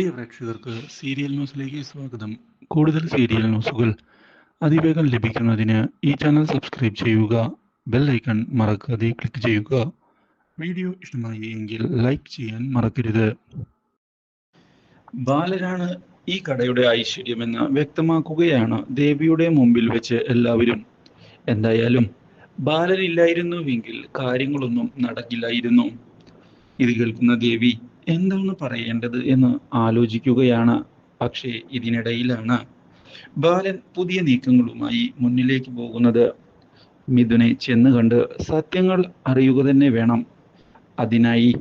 പ്രിയ പ്രേക്ഷകർക്ക് സീരിയൽ ന്യൂസിലേക്ക് സ്വാഗതം. കൂടുതൽ സീരിയൽ ന്യൂസുകൾ അതിവേഗം ലഭിക്കുന്നതിന് ഈ ചാനൽ സബ്സ്ക്രൈബ് ചെയ്യുക ബെൽ ഐക്കൺ മറക്കാതെ ക്ലിക്ക് ചെയ്യുക. വീഡിയോ ഇഷ്ടമായി എങ്കിൽ ലൈക്ക് ചെയ്യാൻ മറക്കരുത്. ബാലനാണ് ഈ കടയുടെ ഐശ്വര്യമെന്ന് വ്യക്തമാക്കുകയാണ് ദേവിയുടെ മുമ്പിൽ വെച്ച് എല്ലാവരും. എന്തായാലും ബാലനില്ലായിരുന്നുവെങ്കിൽ കാര്യങ്ങളൊന്നും നടക്കില്ലായിരുന്നു. ഇത് കേൾക്കുന്ന ദേവി എന്താണ് പറയേണ്ടത് എന്ന് ആലോചിക്കുകയാണ്. പക്ഷേ ഇതിനിടയിലാണ് ബാലൻ പുതിയ നീക്കങ്ങളുമായി മുന്നിലേക്ക് പോകുന്നത്. മിഥുനെ ചെന്ന് കണ്ട് സത്യങ്ങൾ അറിയുക തന്നെ വേണം. അതിനായി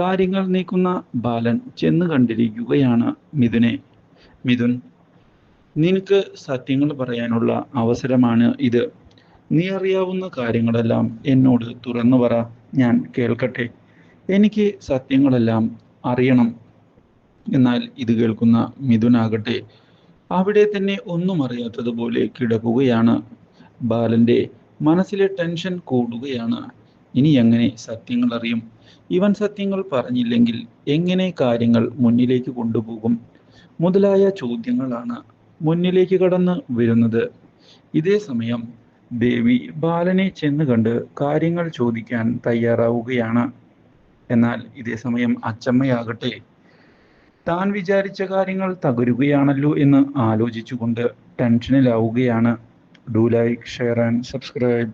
കാര്യങ്ങൾ നീക്കുന്ന ബാലൻ ചെന്ന് കണ്ടിരിക്കുകയാണ് മിഥുനെ. മിഥുൻ നിനക്ക് സത്യങ്ങൾ പറയാനുള്ള അവസരമാണ് ഇത്. നീ അറിയാവുന്ന കാര്യങ്ങളെല്ലാം എന്നോട് തുറന്നു പറ. ഞാൻ കേൾക്കട്ടെ. എനിക്ക് സത്യങ്ങളെല്ലാം അറിയണം. എന്നാൽ ഇത് കേൾക്കുന്ന മിഥുനാകട്ടെ അവിടെ തന്നെ ഒന്നും അറിയാത്തതുപോലെ കിടക്കുകയാണ്. ബാലന്റെ മനസ്സിലെ ടെൻഷൻ കൂടുകയാണ്. ഇനി എങ്ങനെ സത്യങ്ങൾ അറിയും? ഇവൻ സത്യങ്ങൾ പറഞ്ഞില്ലെങ്കിൽ എങ്ങനെ കാര്യങ്ങൾ മുന്നിലേക്ക് കൊണ്ടുപോകും? മുതലായ ചോദ്യങ്ങളാണ് മുന്നിലേക്ക് കടന്ന് വരുന്നത്. ഇതേ സമയം ദേവി ബാലനെ ചെന്ന് കണ്ട് കാര്യങ്ങൾ ചോദിക്കാൻ തയ്യാറാവുകയാണ്. എന്നാൽ ഇതേ സമയം അച്ചമ്മയാകട്ടെ താൻ വിചാരിച്ച കാര്യങ്ങൾ തകരുകയാണല്ലോ എന്ന് ആലോചിച്ചുകൊണ്ട് ടെൻഷനിലാവുകയാണ്. Do like share and subscribe